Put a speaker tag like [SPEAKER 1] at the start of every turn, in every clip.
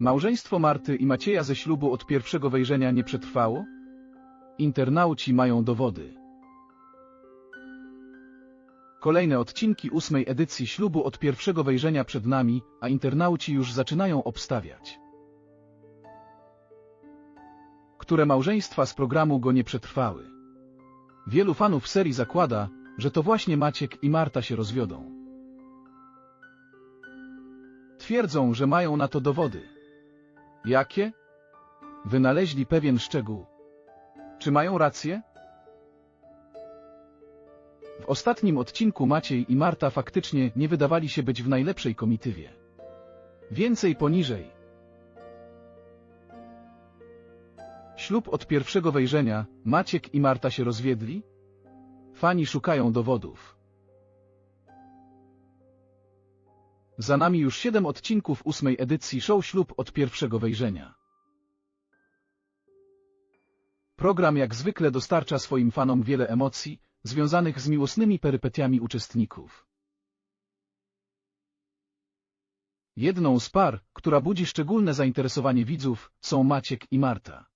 [SPEAKER 1] Małżeństwo Marty i Macieja ze ślubu od pierwszego wejrzenia nie przetrwało? Internauci mają dowody. Kolejne odcinki ósmej edycji ślubu od pierwszego wejrzenia przed nami, a internauci już zaczynają obstawiać. Które małżeństwa z programu go nie przetrwały. Wielu fanów serii zakłada, że to właśnie Maciek i Marta się rozwiodą. Twierdzą, że mają na to dowody. Jakie? Wynaleźli pewien szczegół. Czy mają rację? W ostatnim odcinku Maciej i Marta faktycznie nie wydawali się być w najlepszej komitywie. Więcej poniżej. Ślub od pierwszego wejrzenia, Maciek i Marta się rozwiedli? Fani szukają dowodów. Za nami już siedem odcinków ósmej edycji show Ślub od pierwszego wejrzenia. Program jak zwykle dostarcza swoim fanom wiele emocji, związanych z miłosnymi perypetiami uczestników. Jedną z par, która budzi szczególne zainteresowanie widzów, są Maciek i Marta.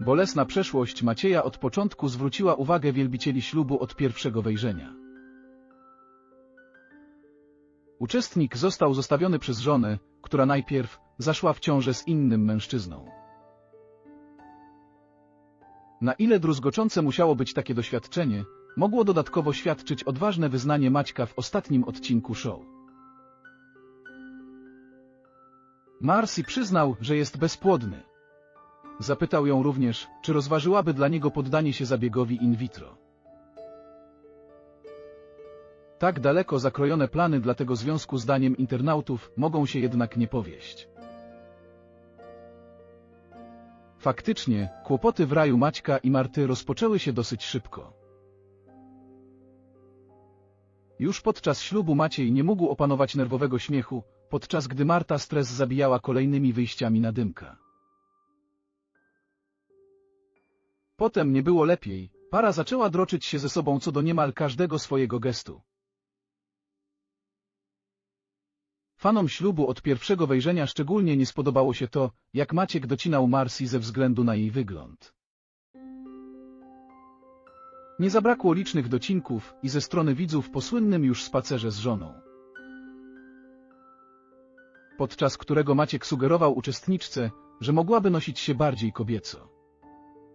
[SPEAKER 1] Bolesna przeszłość Macieja od początku zwróciła uwagę wielbicieli ślubu od pierwszego wejrzenia. Uczestnik został zostawiony przez żonę, która najpierw zaszła w ciążę z innym mężczyzną. Na ile druzgoczące musiało być takie doświadczenie, mogło dodatkowo świadczyć odważne wyznanie Maćka w ostatnim odcinku show. Marcy przyznał, że jest bezpłodny. Zapytał ją również, czy rozważyłaby dla niego poddanie się zabiegowi in vitro. Tak daleko zakrojone plany dla tego związku zdaniem internautów mogą się jednak nie powieść. Faktycznie, kłopoty w raju Maćka i Marty rozpoczęły się dosyć szybko. Już podczas ślubu Maciej nie mógł opanować nerwowego śmiechu, podczas gdy Marta stres zabijała kolejnymi wyjściami na dymka. Potem nie było lepiej, para zaczęła droczyć się ze sobą co do niemal każdego swojego gestu. Fanom ślubu od pierwszego wejrzenia szczególnie nie spodobało się to, jak Maciek docinał Marsi ze względu na jej wygląd. Nie zabrakło licznych docinków i ze strony widzów po słynnym już spacerze z żoną. Podczas którego Maciek sugerował uczestniczce, że mogłaby nosić się bardziej kobieco.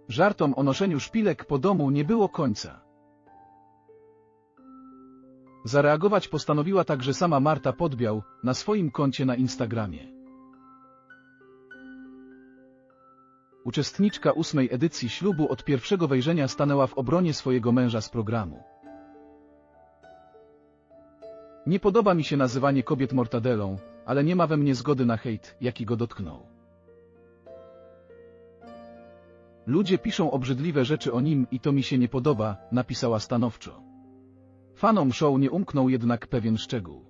[SPEAKER 1] Żartom o noszeniu szpilek po domu nie było końca. Zareagować postanowiła także sama Marta Podbiał na swoim koncie na Instagramie. Uczestniczka ósmej edycji ślubu od pierwszego wejrzenia stanęła w obronie swojego męża z programu. Nie podoba mi się nazywanie kobiet mortadelą, ale nie ma we mnie zgody na hejt, jaki go dotknął. Ludzie piszą obrzydliwe rzeczy o nim i to mi się nie podoba, napisała stanowczo. Fanom show nie umknął jednak pewien szczegół.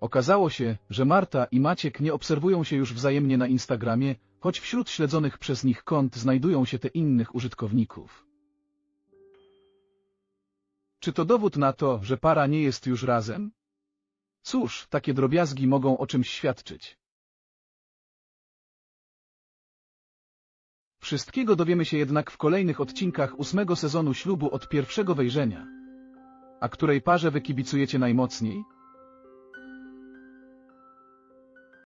[SPEAKER 1] Okazało się, że Marta i Maciek nie obserwują się już wzajemnie na Instagramie, choć wśród śledzonych przez nich kont znajdują się te innych użytkowników. Czy to dowód na to, że para nie jest już razem? Cóż, takie drobiazgi mogą o czymś świadczyć. Wszystkiego dowiemy się jednak w kolejnych odcinkach ósmego sezonu ślubu od pierwszego wejrzenia. A której parze wykibicujecie najmocniej?